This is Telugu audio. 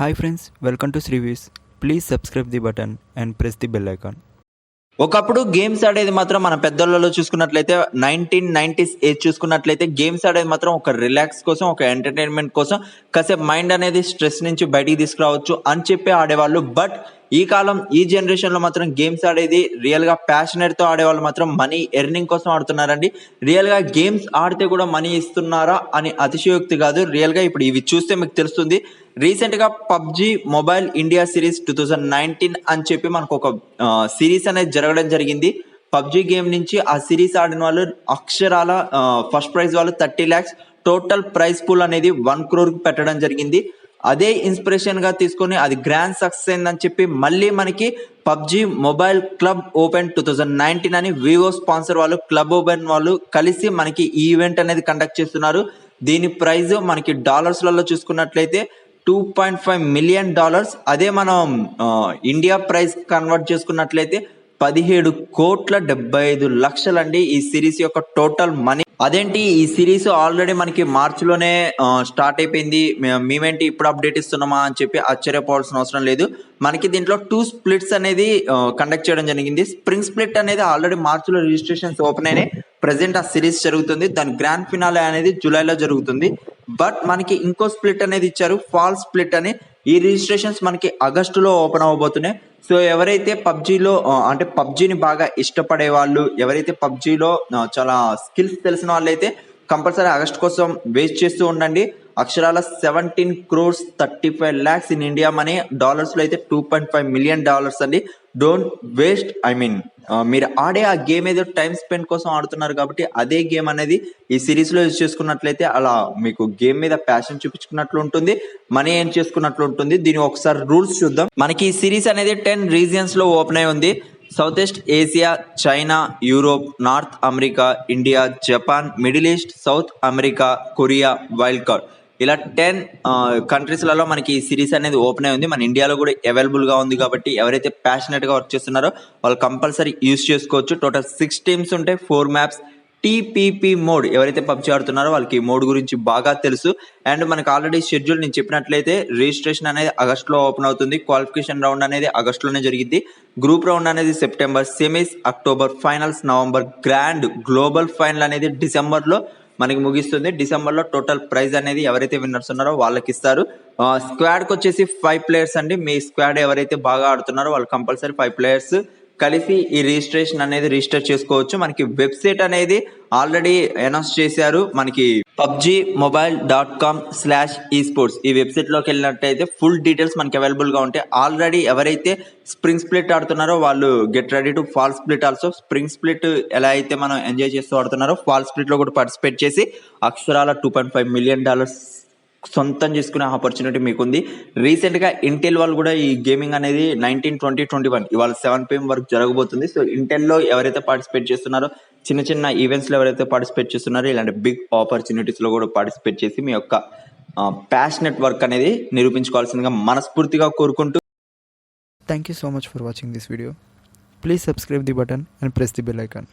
Hi friends welcome to శ్రీవీస్ please subscribe the button and press the bell icon ఒకప్పుడు గేమ్స్ ఆడేది మాత్రం మన పెద్దలలో చూసుకున్నట్లయితే నైన్టీన్ నైన్టీస్ ఏజ్ చూసుకున్నట్లయితే గేమ్స్ ఆడేది మాత్రం ఒక రిలాక్స్ కోసం ఒక ఎంటర్టైన్మెంట్ కోసం కాసేపు మైండ్ అనేది స్ట్రెస్ నుంచి బయటికి తీసుకురావచ్చు అని చెప్పి ఆడేవాళ్ళు. బట్ ఈ కాలం ఈ జనరేషన్లో మాత్రం గేమ్స్ ఆడేది రియల్గా ప్యాషనెట్తో ఆడేవాళ్ళు మాత్రం మనీ ఎర్నింగ్ కోసం ఆడుతున్నారండి. రియల్గా గేమ్స్ ఆడితే కూడా మనీ ఇస్తున్నారా అని అతిశయోక్తి కాదు. రియల్గా ఇప్పుడు ఇవి చూస్తే మీకు తెలుస్తుంది. రీసెంట్గా PUBG mobile India series two thousand nineteen అని చెప్పి మనకు ఒక సిరీస్ అనేది జరగడం జరిగింది. పబ్జి గేమ్ నుంచి ఆ సిరీస్ ఆడిన వాళ్ళు అక్షరాల ఫస్ట్ ప్రైజ్ వాళ్ళు thirty lakhs total prize pool అనేది వన్ క్రోర్ పెట్టడం జరిగింది. అదే ఇన్స్పిరేషన్గా తీసుకొని అది గ్రాండ్ సక్సెస్ అయిందని చెప్పి మళ్ళీ మనకి PUBG mobile club open two thousand nineteen అని వివో స్పాన్సర్ వాళ్ళు క్లబ్ ఓపెన్ వాళ్ళు కలిసి మనకి ఈ ఈవెంట్ అనేది కండక్ట్ చేస్తున్నారు. దీని ప్రైజ్ మనకి డాలర్స్లలో చూసుకున్నట్లయితే two point five million dollars అదే మనం ఇండియా ప్రైస్ కన్వర్ట్ చేసుకున్నట్లయితే పదిహేడు కోట్ల డెబ్బై ఐదు లక్షలండి ఈ సిరీస్ యొక్క టోటల్ మనీ అదేంటి ఈ సిరీస్ ఆల్రెడీ మనకి మార్చిలోనే స్టార్ట్ అయిపోయింది. మేమేంటి ఇప్పుడు అప్డేట్ ఇస్తున్నామా అని చెప్పి ఆశ్చర్యపోవాల్సిన అవసరం లేదు. మనకి దీంట్లో టూ స్ప్లిట్స్ అనేది కండక్ట్ చేయడం జరిగింది. స్ప్రింగ్ స్ప్లిట్ అనేది ఆల్రెడీ మార్చిలో రిజిస్ట్రేషన్స్ ఓపెన్ అయినాయి. ప్రజెంట్ ఆ సిరీస్ జరుగుతుంది. దాని గ్రాండ్ ఫినాలే అనేది జూలైలో జరుగుతుంది. బట్ మనకి ఇంకో స్ప్లిట్ అనేది ఇచ్చారు. ఫాల్ స్ప్లిట్ అని. ఈ రిజిస్ట్రేషన్స్ మనకి ఆగస్టులో ఓపెన్ అవ్వబోతున్నాయి. సో ఎవరైతే పబ్జీలో అంటే పబ్జీని బాగా ఇష్టపడే వాళ్ళు ఎవరైతే పబ్జీలో చాలా స్కిల్స్ తెలిసిన వాళ్ళైతే కంపల్సరీ ఆగస్ట్ కోసం వెయిట్ చేస్తూ ఉండండి. అక్షరాల seventeen crores thirty five lakhs in India money డాలర్స్లో అయితే two point five million dollars అండి. డోంట్ వేస్ట్ ఐ మీన్ మీరు ఆడే ఆ గేమ్ ఏదో టైం స్పెండ్ కోసం ఆడుతున్నారు కాబట్టి అదే గేమ్ అనేది ఈ సిరీస్లో యూజ్ చేసుకున్నట్లయితే అలా మీకు గేమ్ మీద ప్యాషన్ చూపించుకున్నట్లు ఉంటుంది. మనీ ఏం చేసుకున్నట్లు ఉంటుంది. దీని ఒకసారి రూల్స్ చూద్దాం. మనకి ఈ సిరీస్ అనేది టెన్ రీజియన్స్లో ఓపెన్ అయి ఉంది. South east Asia China Europe North America India Japan Middle East South America Korea wild card ఇలా టెన్ కంట్రీస్లలో మనకి ఈ సిరీస్ అనేది ఓపెన్ అయి ఉంది. మన ఇండియాలో కూడా అవైలబుల్గా ఉంది కాబట్టి ఎవరైతే ప్యాషనెట్గా వర్క్ చేస్తున్నారో వాళ్ళు కంపల్సరీ యూస్ చేసుకోవచ్చు. టోటల్ సిక్స్ టీమ్స్ ఉంటాయి ఫోర్ మ్యాప్స్ టీపీపీ మోడ్ ఎవరైతే పబ్జి ఆడుతున్నారో వాళ్ళకి ఈ మోడ్ గురించి బాగా తెలుసు. అండ్ మనకి ఆల్రెడీ షెడ్యూల్ నేను చెప్పినట్లయితే రిజిస్ట్రేషన్ అనేది ఆగస్ట్లో ఓపెన్ అవుతుంది. క్వాలిఫికేషన్ రౌండ్ అనేది ఆగస్ట్లోనే జరిగింది గ్రూప్ రౌండ్ అనేది September semis October finals November grand global final అనేది డిసెంబర్లో మనకి ముగిస్తుంది. డిసెంబర్లో టోటల్ ప్రైజ్ అనేది ఎవరైతే విన్నర్స్ ఉన్నారో వాళ్ళకి ఇస్తారు. స్క్వాడ్ వచ్చేసి ఫైవ్ ప్లేయర్స్ అండి. మీ స్క్వాడ్ ఎవరైతే బాగా ఆడుతున్నారో వాళ్ళు కంపల్సరీ ఫైవ్ ప్లేయర్స్ కలిసి ఈ రిజిస్ట్రేషన్ అనేది రిజిస్టర్ చేసుకోవచ్చు. మనకి వెబ్సైట్ అనేది ఆల్రెడీ అనౌన్స్ చేశారు. మనకి PUBG mobile dot com slash esports ఈ వెబ్సైట్లోకి వెళ్ళినట్టయితే ఫుల్ డీటెయిల్స్ మనకి అవైలబుల్గా ఉంటాయి. ఆల్రెడీ ఎవరైతే స్ప్రింగ్ స్ప్లిట్ ఆడుతున్నారో వాళ్ళు get ready to fall split also. Spring split ఎలా అయితే మనం ఎంజాయ్ చేస్తూ ఆడుతున్నారో ఫాల్ స్ప్లిట్లో కూడా పార్టిసిపేట్ చేసి అక్షరాల two point five million dollars సొంతం చేసుకునే ఆపర్చునిటీ మీకుంది. రీసెంట్గా ఇంటెల్ వాళ్ళు కూడా ఈ గేమింగ్ అనేది నైన్టీన్ ట్వంటీ ట్వంటీ వన్ ఇవాళ సెవెన్ పిఎం వరకు జరగబోతుంది. సో ఇంటెల్లో ఎవరైతే పార్టిసిపేట్ చేస్తున్నారో చిన్న చిన్న ఈవెంట్స్లో ఎవరైతే పార్టిసిపేట్ చేస్తున్నారో ఇలాంటి బిగ్ ఆపర్చునిటీస్లో కూడా పార్టిసిపేట్ చేసి మీ యొక్క ప్యాషనెట్ వర్క్ అనేది నిరూపించుకోవాల్సిందిగా మనస్ఫూర్తిగా కోరుకుంటూ thank you so much for watching this video please subscribe the button and press the bell icon